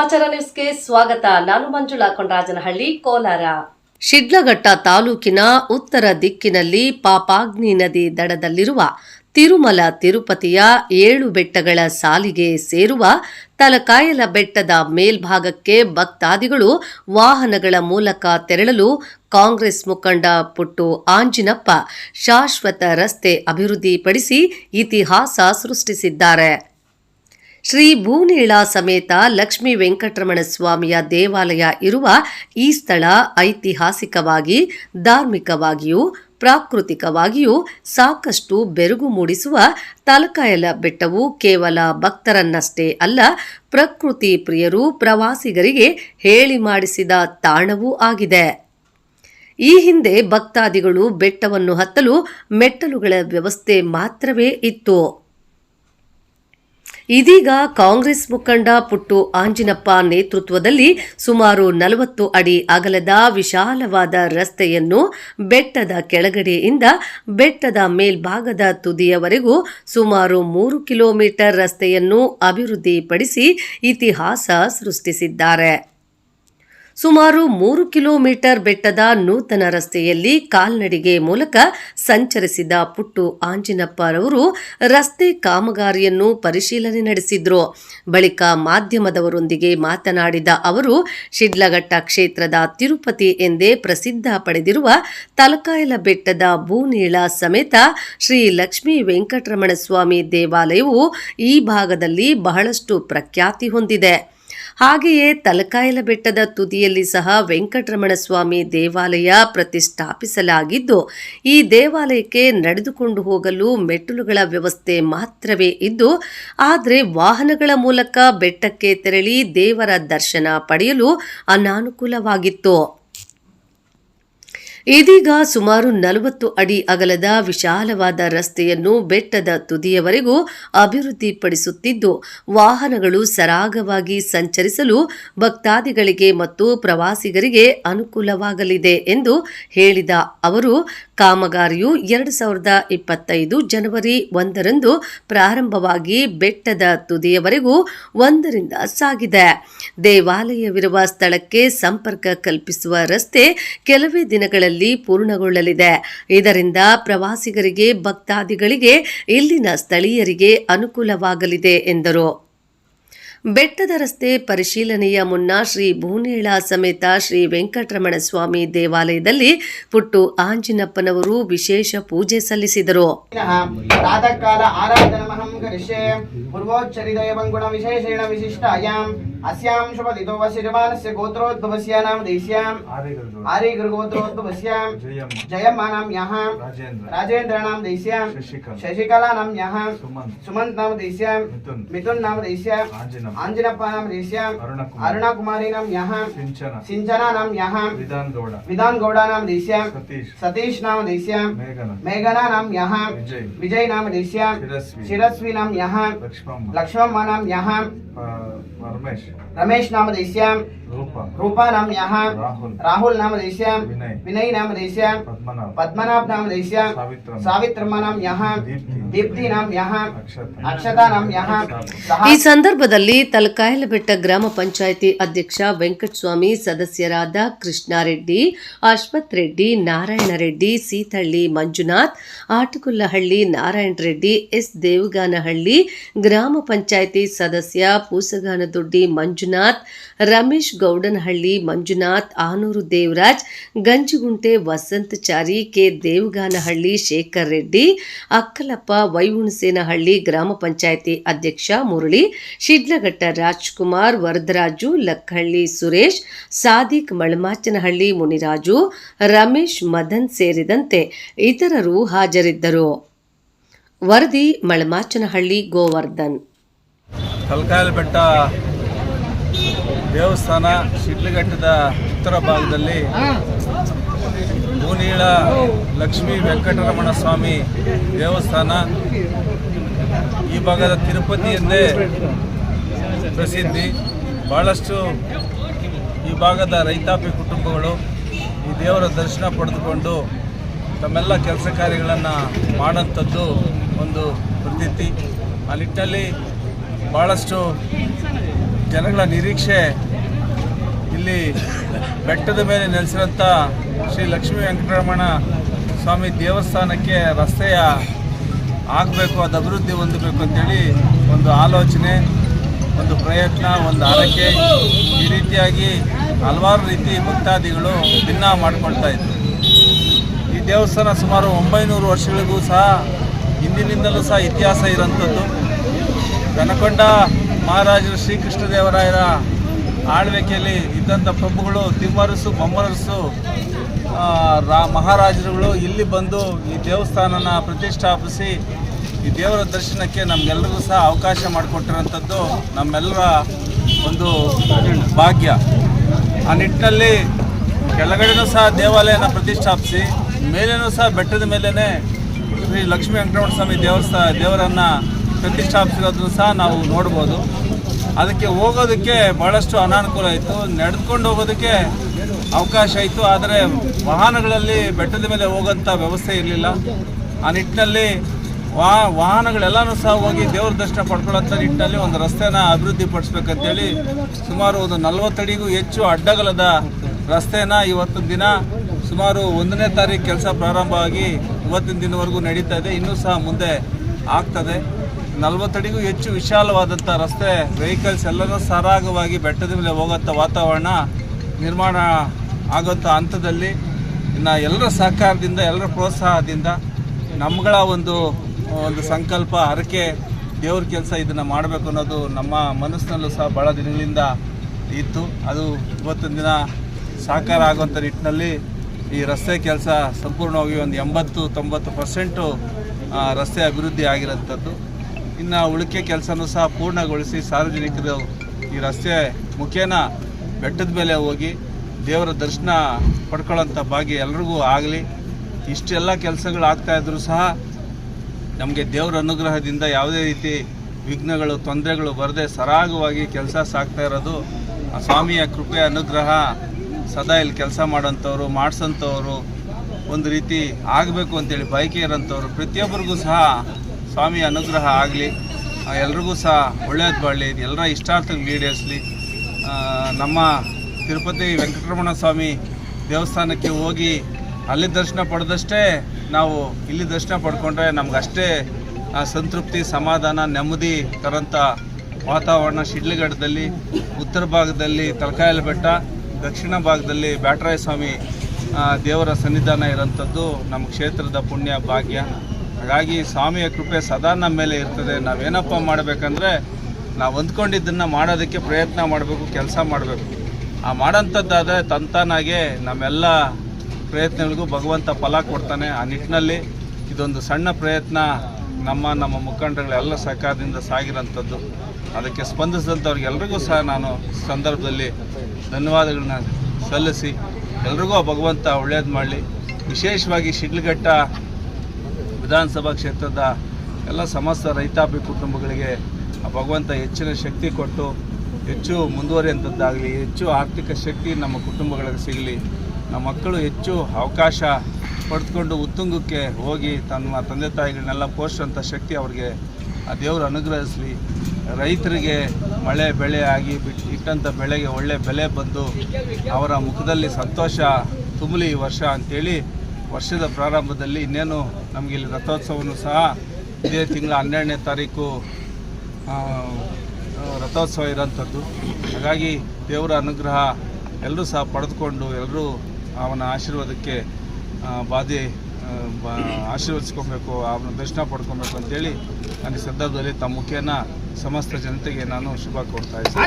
ಸಮಾಚಾರ ನ್ಯೂಸ್ಗೆ ಸ್ವಾಗತ. ನಾನು ಮಂಜುಳಾ ಕೊಂಡರಾಜನಹಳ್ಳಿ ಕೋಲಾರ. ಶಿಡ್ಲಘಟ್ಟ ತಾಲೂಕಿನ ಉತ್ತರ ದಿಕ್ಕಿನಲ್ಲಿ ಪಾಪಾಗ್ನಿ ನದಿ ದಡದಲ್ಲಿರುವ ತಿರುಮಲ ತಿರುಪತಿಯ ಏಳು ಬೆಟ್ಟಗಳ ಸಾಲಿಗೆ ಸೇರುವ ತಲಕಾಯಲ ಬೆಟ್ಟದ ಮೇಲ್ಭಾಗಕ್ಕೆ ಭಕ್ತಾದಿಗಳು ವಾಹನಗಳ ಮೂಲಕ ತೆರಳಲು ಕಾಂಗ್ರೆಸ್ ಮುಖಂಡ ಪುಟ್ಟು ಆಂಜಿನಪ್ಪ ಶಾಶ್ವತ ರಸ್ತೆ ಅಭಿವೃದ್ಧಿಪಡಿಸಿ ಇತಿಹಾಸ ಸೃಷ್ಟಿಸಿದ್ದಾರೆ. ಶ್ರೀ ಭೂನೀಳ ಸಮೇತ ಲಕ್ಷ್ಮೀ ವೆಂಕಟರಮಣ ಸ್ವಾಮಿಯ ದೇವಾಲಯ ಇರುವ ಈ ಸ್ಥಳ ಐತಿಹಾಸಿಕವಾಗಿ, ಧಾರ್ಮಿಕವಾಗಿಯೂ ಪ್ರಾಕೃತಿಕವಾಗಿಯೂ ಸಾಕಷ್ಟು ಬೆರಗು ಮೂಡಿಸುವ ತಲಕಾಯಲ ಬೆಟ್ಟವು ಕೇವಲ ಭಕ್ತರನ್ನಷ್ಟೇ ಅಲ್ಲ, ಪ್ರಕೃತಿ ಪ್ರಿಯರು ಪ್ರವಾಸಿಗರಿಗೆ ಹೇಳಿ ಮಾಡಿಸಿದ ತಾಣವೂ ಆಗಿದೆ. ಈ ಹಿಂದೆ ಭಕ್ತಾದಿಗಳು ಬೆಟ್ಟವನ್ನು ಹತ್ತಲು ಮೆಟ್ಟಲುಗಳ ವ್ಯವಸ್ಥೆ ಮಾತ್ರವೇ ಇತ್ತು. ಇದೀಗ ಕಾಂಗ್ರೆಸ್ ಮುಖಂಡ ಪುಟ್ಟು ಆಂಜಿನಪ್ಪ ನೇತೃತ್ವದಲ್ಲಿ ಸುಮಾರು ನಲವತ್ತು ಅಡಿ ಅಗಲದ ವಿಶಾಲವಾದ ರಸ್ತೆಯನ್ನು ಬೆಟ್ಟದ ಕೆಳಗಡೆಯಿಂದ ಬೆಟ್ಟದ ಮೇಲ್ಭಾಗದ ತುದಿಯವರೆಗೂ ಸುಮಾರು ಮೂರು ಕಿಲೋಮೀಟರ್ ರಸ್ತೆಯನ್ನು ಅಭಿವೃದ್ಧಿಪಡಿಸಿ ಇತಿಹಾಸ ಸೃಷ್ಟಿಸಿದ್ದಾರೆ. ಸುಮಾರು ಮೂರು ಕಿಲೋಮೀಟರ್ ಬೆಟ್ಟದ ನೂತನ ರಸ್ತೆಯಲ್ಲಿ ಕಾಲ್ನಡಿಗೆ ಮೂಲಕ ಸಂಚರಿಸಿದ ಪುಟ್ಟು ಆಂಜಿನಪ್ಪರವರು ರಸ್ತೆ ಕಾಮಗಾರಿಯನ್ನು ಪರಿಶೀಲನೆ ನಡೆಸಿದ್ರು. ಬಳಿಕ ಮಾಧ್ಯಮದವರೊಂದಿಗೆ ಮಾತನಾಡಿದ ಅವರು, ಶಿಡ್ಲಘಟ್ಟ ಕ್ಷೇತ್ರದ ತಿರುಪತಿ ಎಂದೇ ಪ್ರಸಿದ್ಧ ಪಡೆದಿರುವ ತಲಕಾಯಲ ಬೆಟ್ಟದ ಭೂನೀಳ ಸಮೇತ ಶ್ರೀ ಲಕ್ಷ್ಮೀ ವೆಂಕಟರಮಣ ಸ್ವಾಮಿ ದೇವಾಲಯವು ಈ ಭಾಗದಲ್ಲಿ ಬಹಳಷ್ಟು ಪ್ರಖ್ಯಾತಿ ಹೊಂದಿದೆ. ಹಾಗೆಯೇ ತಲಕಾಯಲ ಬೆಟ್ಟದ ತುದಿಯಲ್ಲಿ ಸಹ ವೆಂಕಟರಮಣ ಸ್ವಾಮಿ ದೇವಾಲಯ ಪ್ರತಿಷ್ಠಾಪಿಸಲಾಗಿದ್ದು, ಈ ದೇವಾಲಯಕ್ಕೆ ನಡೆದುಕೊಂಡು ಹೋಗಲು ಮೆಟ್ಟಿಲುಗಳ ವ್ಯವಸ್ಥೆ ಮಾತ್ರವೇ ಇದ್ದು, ಆದರೆ ವಾಹನಗಳ ಮೂಲಕ ಬೆಟ್ಟಕ್ಕೆ ತೆರಳಿ ದೇವರ ದರ್ಶನ ಪಡೆಯಲು ಅನಾನುಕೂಲವಾಗಿತ್ತು. ಇದೀಗ ಸುಮಾರು ನಲವತ್ತು ಅಡಿ ಅಗಲದ ವಿಶಾಲವಾದ ರಸ್ತೆಯನ್ನು ಬೆಟ್ಟದ ತುದಿಯವರೆಗೂ ಅಭಿವೃದ್ಧಿಪಡಿಸುತ್ತಿದ್ದು, ವಾಹನಗಳು ಸರಾಗವಾಗಿ ಸಂಚರಿಸಲು ಭಕ್ತಾದಿಗಳಿಗೆ ಮತ್ತು ಪ್ರವಾಸಿಗರಿಗೆ ಅನುಕೂಲವಾಗಲಿದೆ ಎಂದು ಹೇಳಿದ ಅವರು ಕಾಮಗಾರಿಯು ಎರಡು ಸಾವಿರದ ಇಪ್ಪತ್ತೈದು ಜನವರಿ ಒಂದರಂದು ಪ್ರಾರಂಭವಾಗಿ ಬೆಟ್ಟದ ತುದಿಯವರೆಗೂ ಒಂದರಿಂದ ಸಾಗಿದೆ. ದೇವಾಲಯವಿರುವ ಸ್ಥಳಕ್ಕೆ ಸಂಪರ್ಕ ಕಲ್ಪಿಸುವ ರಸ್ತೆ ಕೆಲವೇ ದಿನಗಳಲ್ಲಿ ಪೂರ್ಣಗೊಳ್ಳಲಿದೆ. ಇದರಿಂದ ಪ್ರವಾಸಿಗರಿಗೆ, ಭಕ್ತಾದಿಗಳಿಗೆ, ಇಲ್ಲಿನ ಸ್ಥಳೀಯರಿಗೆ ಅನುಕೂಲವಾಗಲಿದೆ ಎಂದರು. ಬೆಟ್ಟದ ರಸ್ತೆ ಪರಿಶೀಲನೆಯ ಮುನ್ನ ಶ್ರೀ ಭೂನೇಳ ಸಮೇತ ಶ್ರೀ ವೆಂಕಟರಮಣ ಸ್ವಾಮಿ ದೇವಾಲಯದಲ್ಲಿ ಪುಟ್ಟು ಆಂಜಿನಪ್ಪನವರು ವಿಶೇಷ ಪೂಜೆ ಸಲ್ಲಿಸಿದರು. ವಿಶೇಷೇಣ ವಿಶಿಷ್ಟಾಯಾಮ್ आराधनमहं करिष्ये पूर्वोच्चरितयवं गुणविशेषेण विशिष्टायाम् अस्यां शुभदितो वशिरमानस्य गोत्रोद्भवस्य नाम देश्याम् आर्यगुरुगोत्रोद्भवस्यां जयम जयमानां यः राजेंद्र राजेन्द्राणां देश्यां शशिकला शशिकलानां यः सुमन सुमन्त नाम देश्यां मिथुन मिथुन नाम देश्यां आंजनम आञ्जनप्पा नाम देश्यां अरुणकुमार अरुणाकुमारीणां यः सिंचन सिञ्चनानां यः विधान गौड़ विधान गौडानां देश्यां सतीश सतीश नाम देश्यां मेघन मेघनानां यः विजय विजय नाम देश्यां शिरस्वी शिरस्वी नाम यः लक्ष्मण लक्ष्मण नाम यः रमेश ரமேஷ் நாம இஸ்யாம் रूपा रूपा नाम यः राहुल राहुल नाम देश्यां विनय विनय नाम देश्यां पद्मनाभ पद्मनाभ नाम देश्यां सावित्रम सावित्रमा नाम यः दीप्ति दीप्ति नाम यः अक्षता अक्षता नाम यः ಈ ಸಂದರ್ಭದಲ್ಲಿ ತಲಕಾಯಲಬೆಟ್ಟ ಗ್ರಾಮ ಪಂಚಾಯಿತಿ ಅಧ್ಯಕ್ಷ ವೆಂಕಟಸ್ವಾಮಿ ಸದಸ್ಯರಾದ ಕೃಷ್ಣಾರೆಡ್ಡಿ ಅಶ್ವಥ್ ರೆಡ್ಡಿ ನಾರಾಯಣ ರೆಡ್ಡಿ ಸೀತಳ್ಳಿ ಮಂಜುನಾಥ್ ಆಟಗುಲ್ಲಹಳ್ಳಿ ನಾರಾಯಣ ರೆಡ್ಡಿ ಎಸ್ ದೇವಗಾನಹಳ್ಳಿ ಗ್ರಾಮ ಪಂಚಾಯಿತಿ ಸದಸ್ಯ ಪೂಸಗಾನದೊಡ್ಡಿ ಮಂಜುನಾಥ್ ರಮೇಶ್ ಗೌಡನಹಳ್ಳಿ, ಮಂಜುನಾಥ್, ಆನೂರು ದೇವರಾಜ್, ಗಂಜಿಗುಂಟೆ, ವಸಂತಚಾರಿ, ಕೆ. ದೇವಗಾನಹಳ್ಳಿ, ಶೇಖರ್ ರೆಡ್ಡಿ, ಅಕ್ಕಲಪ್ಪ ವೈಹುಣಸೇನಹಳ್ಳಿ ಗ್ರಾಮ ಪಂಚಾಯಿತಿ ಅಧ್ಯಕ್ಷ ಮುರಳಿ, ಶಿಡ್ಲಘಟ್ಟ ರಾಜ್ಕುಮಾರ್, ವರದರಾಜು, ಲಕ್ಕಹಳ್ಳಿ ಸುರೇಶ್, ಸಾದಿಕ್ ಮಳಮಾಚನಹಳ್ಳಿ ಮುನಿರಾಜು, ರಮೇಶ್, ಮದನ್ ಸೇರಿದಂತೆ ಇತರರು ಹಾಜರಿದ್ದರು. ವರದಿ, ಮಳಮಾಚನಹಳ್ಳಿ, ಗೋವರ್ಧನ್. ಕಲ್ಕಾಯಲ್ ಬೆಟ್ಟ ದೇವಸ್ಥಾನ ಶಿಡ್ಲಘಟ್ಟದ ಉತ್ತರ ಭಾಗದಲ್ಲಿ ಭೂನೀಳ ಲಕ್ಷ್ಮೀ ವೆಂಕಟರಮಣ ಸ್ವಾಮಿ ದೇವಸ್ಥಾನ. ಈ ಭಾಗದ ತಿರುಪತಿ ಪ್ರಸಿದ್ಧಿ. ಭಾಳಷ್ಟು ಈ ಭಾಗದ ರೈತಾಪಿ ಕುಟುಂಬಗಳು ಈ ದೇವರ ದರ್ಶನ ಪಡೆದುಕೊಂಡು ತಮ್ಮೆಲ್ಲ ಕೆಲಸ ಕಾರ್ಯಗಳನ್ನು ಮಾಡುವಂಥದ್ದು ಒಂದು ಪ್ರತೀತಿ. ಆ ನಿಟ್ಟಿನಲ್ಲಿ ಭಾಳಷ್ಟು ಜನಗಳ ನಿರೀಕ್ಷೆ ಇಲ್ಲಿ ಬೆಟ್ಟದ ಮೇಲೆ ನೆಲೆಸಿರೋಂಥ ಶ್ರೀ ಲಕ್ಷ್ಮೀ ವೆಂಕಟರಮಣ ಸ್ವಾಮಿ ದೇವಸ್ಥಾನಕ್ಕೆ ರಸ್ತೆಯ ಆಗಬೇಕು, ಅದು ಅಭಿವೃದ್ಧಿ ಹೊಂದಬೇಕು ಅಂತೇಳಿ ಒಂದು ಆಲೋಚನೆ, ಒಂದು ಪ್ರಯತ್ನ, ಒಂದು ಆರೈಕೆ ಈ ರೀತಿಯಾಗಿ ಹಲವಾರು ರೀತಿ ಭಕ್ತಾದಿಗಳು ಭಿನ್ನ ಮಾಡ್ಕೊಳ್ತಾ ಇದ್ದರು ಈ ದೇವಸ್ಥಾನ ಸುಮಾರು ಒಂಬೈನೂರು ವರ್ಷಗಳಿಗೂ ಸಹ ಹಿಂದಿನಿಂದಲೂ ಸಹ ಇತಿಹಾಸ ಇರೋಂಥದ್ದು ದನಕೊಂಡ ಮಹಾರಾಜರು ಶ್ರೀಕೃಷ್ಣದೇವರಾಯರ ಆಳ್ವಿಕೆಯಲ್ಲಿ ಇದ್ದಂಥ ಪ್ರಭುಗಳು, ತಿಮ್ಮರಸು ಬೊಮ್ಮರಸು ರಾ, ಮಹಾರಾಜರುಗಳು ಇಲ್ಲಿ ಬಂದು ಈ ದೇವಸ್ಥಾನನ ಪ್ರತಿಷ್ಠಾಪಿಸಿ ಈ ದೇವರ ದರ್ಶನಕ್ಕೆ ನಮಗೆಲ್ಲರಿಗೂ ಸಹ ಅವಕಾಶ ಮಾಡಿಕೊಟ್ಟಿರೋಂಥದ್ದು ನಮ್ಮೆಲ್ಲರ ಒಂದು ಭಾಗ್ಯ. ಆ ನಿಟ್ಟಿನಲ್ಲಿ ಕೆಳಗಡೆನೂ ಸಹ ದೇವಾಲಯನ ಪ್ರತಿಷ್ಠಾಪಿಸಿ, ಮೇಲೇನೂ ಸಹ ಬೆಟ್ಟದ ಮೇಲೇ ಶ್ರೀ ಲಕ್ಷ್ಮೀ ವೆಂಕಟರಮಣ ಸ್ವಾಮಿ ದೇವಸ್ಥಾನ, ದೇವರನ್ನು ಪ್ರತಿಷ್ಠಾಪಿಸಿರೋದನ್ನು ಸಹ ನಾವು ನೋಡ್ಬೋದು. ಅದಕ್ಕೆ ಹೋಗೋದಕ್ಕೆ ಭಾಳಷ್ಟು ಅನಾನುಕೂಲ ಇತ್ತು ನಡೆದುಕೊಂಡು ಹೋಗೋದಕ್ಕೆ ಅವಕಾಶ ಇತ್ತು ಆದರೆ ವಾಹನಗಳಲ್ಲಿ ಬೆಟ್ಟದ ಮೇಲೆ ಹೋಗೋಂಥ ವ್ಯವಸ್ಥೆ ಇರಲಿಲ್ಲ. ಆ ನಿಟ್ಟಿನಲ್ಲಿ ವಾ, ವಾಹನಗಳೆಲ್ಲನೂ ಸಹ ಹೋಗಿ ದೇವ್ರ ದರ್ಶನ ಪಡ್ಕೊಳ್ಳೋಂಥ ನಿಟ್ಟಿನಲ್ಲಿ ಒಂದು ರಸ್ತೆನ ಅಭಿವೃದ್ಧಿ ಪಡಿಸ್ಬೇಕಂತೇಳಿ ಸುಮಾರು ಒಂದು ನಲ್ವತ್ತಡಿಗೂ ಹೆಚ್ಚು ಅಡ್ಡಗಲದ ರಸ್ತೆನ ಇವತ್ತಿನ ದಿನ ಸುಮಾರು ಒಂದನೇ ತಾರೀಕು ಕೆಲಸ ಪ್ರಾರಂಭ ಆಗಿ ಇವತ್ತಿನ ದಿನವರೆಗೂ ನಡೀತಾ ಇದೆ. ಇನ್ನೂ ಸಹ ಮುಂದೆ ಆಗ್ತದೆ. ನಲವತ್ತಡಿಗೂ ಹೆಚ್ಚು ವಿಶಾಲವಾದಂಥ ರಸ್ತೆ ವೆಹಿಕಲ್ಸ್ ಎಲ್ಲರೂ ಸರಾಗವಾಗಿ ಬೆಟ್ಟದ ಮೇಲೆ ಹೋಗೋಂಥ ವಾತಾವರಣ ನಿರ್ಮಾಣ ಆಗೋಂಥ ಹಂತದಲ್ಲಿ ಇನ್ನು ಎಲ್ಲರ ಸಹಕಾರದಿಂದ, ಎಲ್ಲರ ಪ್ರೋತ್ಸಾಹದಿಂದ ನಮ್ಗಳ ಒಂದು ಒಂದು ಸಂಕಲ್ಪ, ಹರಕೆ ದೇವ್ರ ಕೆಲಸ ಇದನ್ನು ಮಾಡಬೇಕು ಅನ್ನೋದು ನಮ್ಮ ಮನಸ್ಸಿನಲ್ಲೂ ಸಹ ಭಾಳ ದಿನಗಳಿಂದ ಇತ್ತು. ಅದು ಇವತ್ತಿನ ದಿನ ಸಾಕಾರ ಆಗುವಂಥ ನಿಟ್ಟಿನಲ್ಲಿ ಈ ರಸ್ತೆ ಕೆಲಸ ಸಂಪೂರ್ಣವಾಗಿ ಒಂದು ಎಂಬತ್ತು, ತೊಂಬತ್ತು ಪರ್ಸೆಂಟು ರಸ್ತೆ ಅಭಿವೃದ್ಧಿ ಆಗಿರೋಂಥದ್ದು. ಇನ್ನು ಉಳಿಕೆ ಕೆಲಸನೂ ಸಹ ಪೂರ್ಣಗೊಳಿಸಿ ಸಾರ್ವಜನಿಕರು ಈ ರಸ್ತೆ ಮುಖೇನ ಬೆಟ್ಟದ ಮೇಲೆ ಹೋಗಿ ದೇವರ ದರ್ಶನ ಪಡ್ಕೊಳ್ಳೋಂಥ ಭಾಗ್ಯ ಎಲ್ರಿಗೂ ಆಗಲಿ. ಇಷ್ಟೆಲ್ಲ ಕೆಲಸಗಳು ಆಗ್ತಾ ಇದ್ರೂ ಸಹ ನಮಗೆ ದೇವರ ಅನುಗ್ರಹದಿಂದ ಯಾವುದೇ ರೀತಿ ವಿಘ್ನಗಳು, ತೊಂದರೆಗಳು ಬರದೆ ಸರಾಗವಾಗಿ ಕೆಲಸ ಸಾಗ್ತಾ ಇರೋದು ಆ ಸ್ವಾಮಿಯ ಕೃಪೆ, ಅನುಗ್ರಹ ಸದಾ ಇಲ್ಲಿ ಕೆಲಸ ಮಾಡೋಂಥವ್ರು ಮಾಡಿಸೋಂಥವ್ರು, ಒಂದು ರೀತಿ ಆಗಬೇಕು ಅಂತೇಳಿ ಬಯಕೆ ಇರೋಂಥವ್ರು ಪ್ರತಿಯೊಬ್ಬರಿಗೂ ಸಹ ಸ್ವಾಮಿಯ ಅನುಗ್ರಹ ಆಗಲಿ ಎಲ್ರಿಗೂ ಸಹ ಒಳ್ಳೆಯದು ಬಾಳಲಿ ಎಲ್ಲರ ಇಷ್ಟಾರ್ಥಗಳು ಈಡೇರಿಸಲಿ ನಮ್ಮ ತಿರುಪತಿ ವೆಂಕಟರಮಣ ಸ್ವಾಮಿ ದೇವಸ್ಥಾನಕ್ಕೆ ಹೋಗಿ ಅಲ್ಲಿ ದರ್ಶನ ಪಡೆದಷ್ಟೇ ನಾವು ಇಲ್ಲಿ ದರ್ಶನ ಪಡ್ಕೊಂಡ್ರೆ ನಮಗಷ್ಟೇ ಸಂತೃಪ್ತಿ, ಸಮಾಧಾನ, ನೆಮ್ಮದಿ ತರಂಥ ವಾತಾವರಣ ಶಿಡ್ಲಘಟ್ಟದಲ್ಲಿ, ಉತ್ತರ ಭಾಗದಲ್ಲಿ ತಲಕಾಯಲ ಬೆಟ್ಟ, ದಕ್ಷಿಣ ಭಾಗದಲ್ಲಿ ಬ್ಯಾಟರಾಯ ಸ್ವಾಮಿ ದೇವರ ಸನ್ನಿಧಾನ ಇರೋಂಥದ್ದು ನಮ್ಮ ಕ್ಷೇತ್ರದ ಪುಣ್ಯ, ಭಾಗ್ಯ. ಹಾಗಾಗಿ ಸ್ವಾಮಿಯ ಕೃಪೆ ಸದಾ ನಮ್ಮ ಮೇಲೆ ಇರ್ತದೆ. ನಾವೇನಪ್ಪ ಮಾಡಬೇಕಂದ್ರೆ ನಾವು ಅಂದ್ಕೊಂಡಿದ್ದನ್ನು ಮಾಡೋದಕ್ಕೆ ಪ್ರಯತ್ನ ಮಾಡಬೇಕು, ಕೆಲಸ ಮಾಡಬೇಕು. ಆ ಮಾಡೋಂಥದ್ದಾದರೆ ತಂತಾನಾಗೆ ನಮ್ಮೆಲ್ಲ ಪ್ರಯತ್ನಗಳಿಗೂ ಭಗವಂತ ಫಲ ಕೊಡ್ತಾನೆ. ಆ ನಿಟ್ಟಿನಲ್ಲಿ ಇದೊಂದು ಸಣ್ಣ ಪ್ರಯತ್ನ ನಮ್ಮ ನಮ್ಮ ಮುಖಂಡಗಳೆಲ್ಲ ಸಹಕಾರದಿಂದ ಸಾಗಿರೋಂಥದ್ದು. ಅದಕ್ಕೆ ಸ್ಪಂದಿಸಿದಂಥವ್ರಿಗೆಲ್ರಿಗೂ ಸಹ ನಾನು ಸಂದರ್ಭದಲ್ಲಿ ಧನ್ಯವಾದಗಳನ್ನ ಸಲ್ಲಿಸಿ, ಎಲ್ರಿಗೂ ಭಗವಂತ ಒಳ್ಳೇದು ಮಾಡಲಿ. ವಿಶೇಷವಾಗಿ ಶಿಡ್ಲಘಟ್ಟ ವಿಧಾನಸಭಾ ಕ್ಷೇತ್ರದ ಎಲ್ಲ ಸಮಸ್ತ ರೈತಾಪಿ ಕುಟುಂಬಗಳಿಗೆ ಭಗವಂತ ಹೆಚ್ಚಿನ ಶಕ್ತಿ ಕೊಟ್ಟು ಹೆಚ್ಚು ಮುಂದುವರಿಯುವಂಥದ್ದಾಗಲಿ ಹೆಚ್ಚು ಆರ್ಥಿಕ ಶಕ್ತಿ ನಮ್ಮ ಕುಟುಂಬಗಳಿಗೆ ಸಿಗಲಿ, ನಮ್ಮ ಮಕ್ಕಳು ಹೆಚ್ಚು ಅವಕಾಶ ಪಡೆದುಕೊಂಡು ಉತ್ತುಂಗಕ್ಕೆ ಹೋಗಿ ತನ್ನ ತಂದೆ ತಾಯಿಗಳನ್ನೆಲ್ಲ ಪೋಷಿಸುವಂಥ ಶಕ್ತಿ ಅವ್ರಿಗೆ ಆ ದೇವರು ಅನುಗ್ರಹಿಸಲಿ. ರೈತರಿಗೆ ಮಳೆ ಬೆಳೆ ಆಗಿ ಬಿಟ್ಟು ಇಟ್ಟಂಥ ಬೆಳೆಗೆ ಒಳ್ಳೆ ಬೆಲೆ ಬಂದು ಅವರ ಮುಖದಲ್ಲಿ ಸಂತೋಷ ತುಂಬಲಿ ಈ ವರ್ಷ ಅಂಥೇಳಿ ವರ್ಷದ ಪ್ರಾರಂಭದಲ್ಲಿ ಇನ್ನೇನು ನಮಗೆ ಇಲ್ಲಿ ರಥೋತ್ಸವನು ಸಹ ಇದೇ ತಿಂಗಳ ಹನ್ನೆರಡನೇ ತಾರೀಕು ರಥೋತ್ಸವ ಇರೋಂಥದ್ದು. ಹಾಗಾಗಿ ದೇವರ ಅನುಗ್ರಹ ಎಲ್ಲರೂ ಸಹ ಪಡೆದುಕೊಂಡು ಎಲ್ಲರೂ ಅವನ ಆಶೀರ್ವಾದಕ್ಕೆ ಬಾಧೆ ಬ- ಆಶೀರ್ವದಿಸ್ಕೊಬೇಕು ಅವನ ದರ್ಶನ ಪಡ್ಕೊಬೇಕು ಅಂತೇಳಿ ನನಗೆ ಈ ಸಂದರ್ಭದಲ್ಲಿ ತಮ್ಮ ಮುಖೇನ ಸಮಸ್ತ ಜನತೆಗೆ ನಾನು ಶುಭ ಕೊಡ್ತಾ ಇದ್ದೀನಿ.